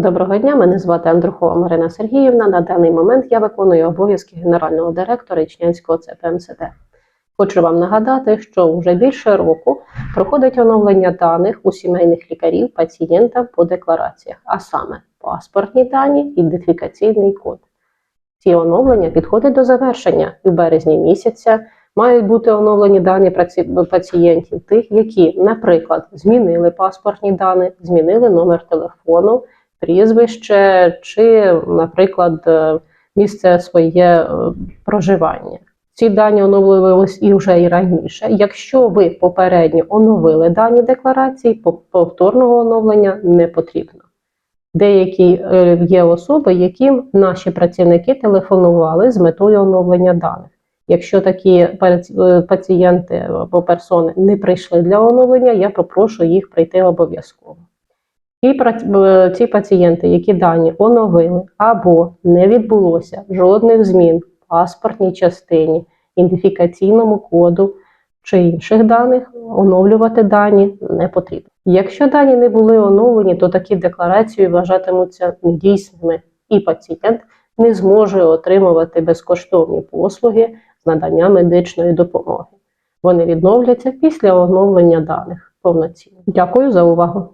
Доброго дня, мене звати Андрухова Марина Сергіївна. На даний момент я виконую обов'язки генерального директора Ічнянського ЦПМСТ. Хочу вам нагадати, що вже більше року проходить оновлення даних у сімейних лікарів пацієнта по деклараціях, а саме паспортні дані, ідентифікаційний код. Ці оновлення підходять до завершення і в березні місяця. Мають бути оновлені дані пацієнтів, тих, які, наприклад, змінили паспортні дані, змінили номер телефону, прізвище чи, наприклад, е, місце своє е, проживання. Ці дані оновлювалися і вже і раніше. Якщо ви попередньо оновили дані декларації, повторного оновлення не потрібно. Деякі е, є особи, яким наші працівники телефонували з метою оновлення даних. Якщо такі пацієнти або персони не прийшли для оновлення, я попрошу їх прийти обов'язково. І ці пацієнти, які дані оновили або не відбулося жодних змін в паспортній частині, ідентифікаційному коду чи інших даних, оновлювати дані не потрібно. Якщо дані не були оновлені, то такі декларації вважатимуться недійсними, і пацієнт не зможе отримувати безкоштовні послуги з надання медичної допомоги. Вони відновляться після оновлення даних повноцінно. Дякую за увагу.